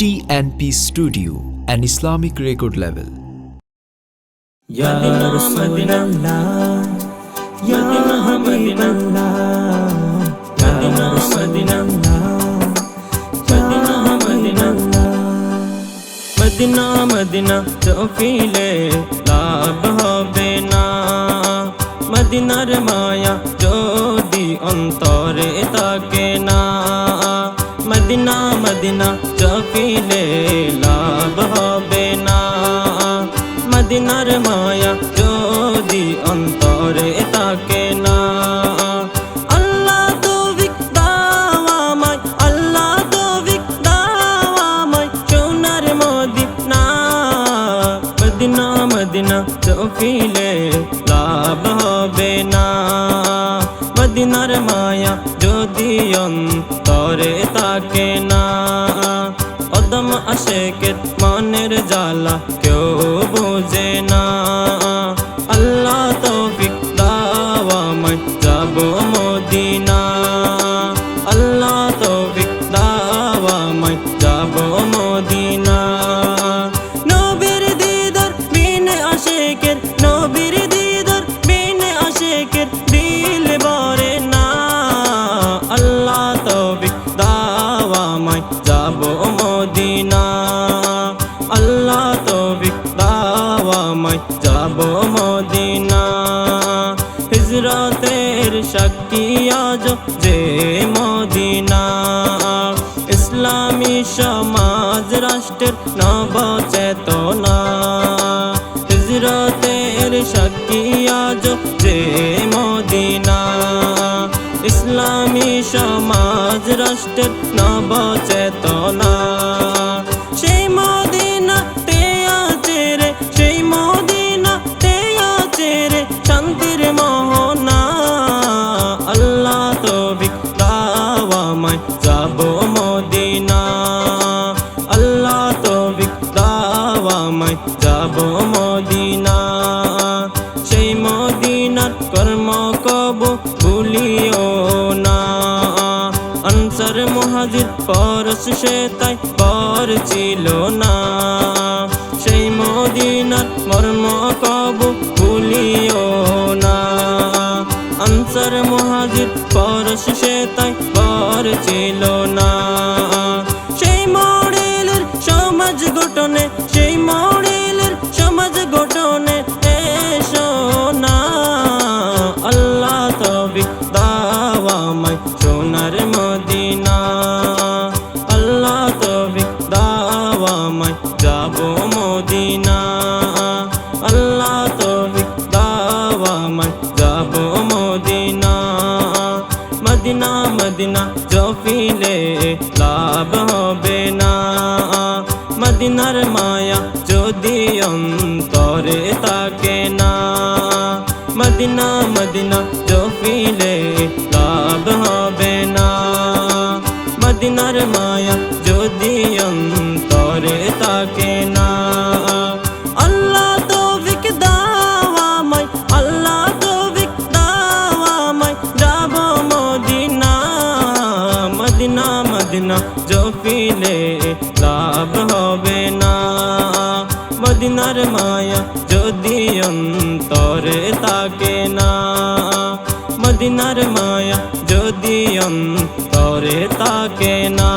TNP Studio, an Islamic record label. Ya Rasulullah Ya Habiballah Ya Rasulullah Ya Habiballah Madina Madina চোখিলে লাভ হবে না মদিনার মায়া যদি অন্তরে থাকে না মদিনা মদিনা চোখিলে লাভ হবে না। মদিনার মায়া যদি অন্তরে থাকে না। আল্লাহ তৌফিক দাও আমায়, আল্লাহ তৌফিক দাও আমায়, সোনার মদিনা। মদিনা মদিনা চোখিলে লাভ হবে না। মদিনার মায়া যদি অন্তরে থাকে না। আশেকের মনের জ্বালা কেউ বোঝে না। যাব মদিনা। হিজরতের শক্তি আজ যে মদিনা। ইসলামী সমাজ রাষ্ট্রের নব চেতনা হিজরতের শক্তি আজ যে মদিনা। ইসলামী সমাজ রাষ্ট্রের নব কর্ম কব, ভুলিও না। আনসার মহাজির পরশ সে তাই পর ছিল না। সেই মদিনার মর্ম কব, ভুলিও না। আনসার মহাজির পরশ সে তাই পর ছিল না। সেই মডেলের সমাজ গঠনে দাওয়ামাই যাব মদিনা। আল্লাহ তবিক দাওয়ামাই যাব মদিনা। মদিনা মদিনা, জফিলে লাভ হবে না। মদিনার মায়া যদি অন্তরে থাকে না। মদিনা মদিনা, জফিলে লাভ হবে না। মদিনার মায়া থাকে না। আল্লাহ তৌফিক দাওয়ামাই, আল্লাহ তৌফিক দাওয়ামাই, যাব মদিনা মদিনা মদিনা, জফিলে লাভ হবে না। মদিনার মায়া যদি অন্তরে থাকে না, মদিনার মায়া যদি অন্তরে থাকে না।